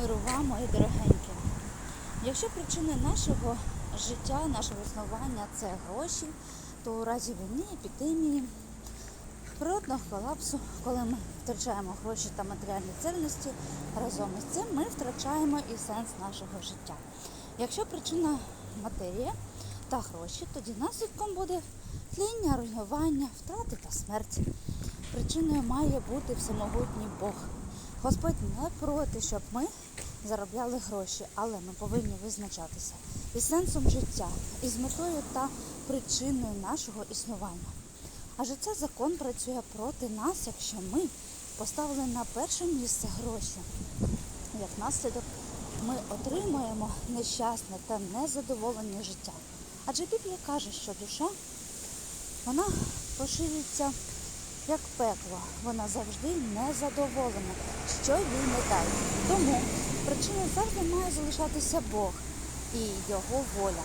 миру вам, мої дорогенькі. Якщо причини нашого життя, нашого існування це гроші, то у разі війни, епідемії, природного колапсу, коли ми втрачаємо гроші та матеріальні цінності, разом із цим ми втрачаємо і сенс нашого життя. Якщо причина матерія та гроші, тоді наслідком буде тління, руйнування, втрати та смерть. Причиною має бути всемогутній Бог. Господь не проти, щоб ми заробляли гроші, але ми повинні визначатися із сенсом життя, із метою та причиною нашого існування. Адже цей закон працює проти нас, якщо ми поставили на перше місце гроші. Як наслідок, ми отримаємо нещасне та незадоволене життя. Адже Біблія каже, що душа вона поширюється як пекло. Вона завжди незадоволена, що їй не дай. Тому причиною завжди має залишатися Бог і його воля.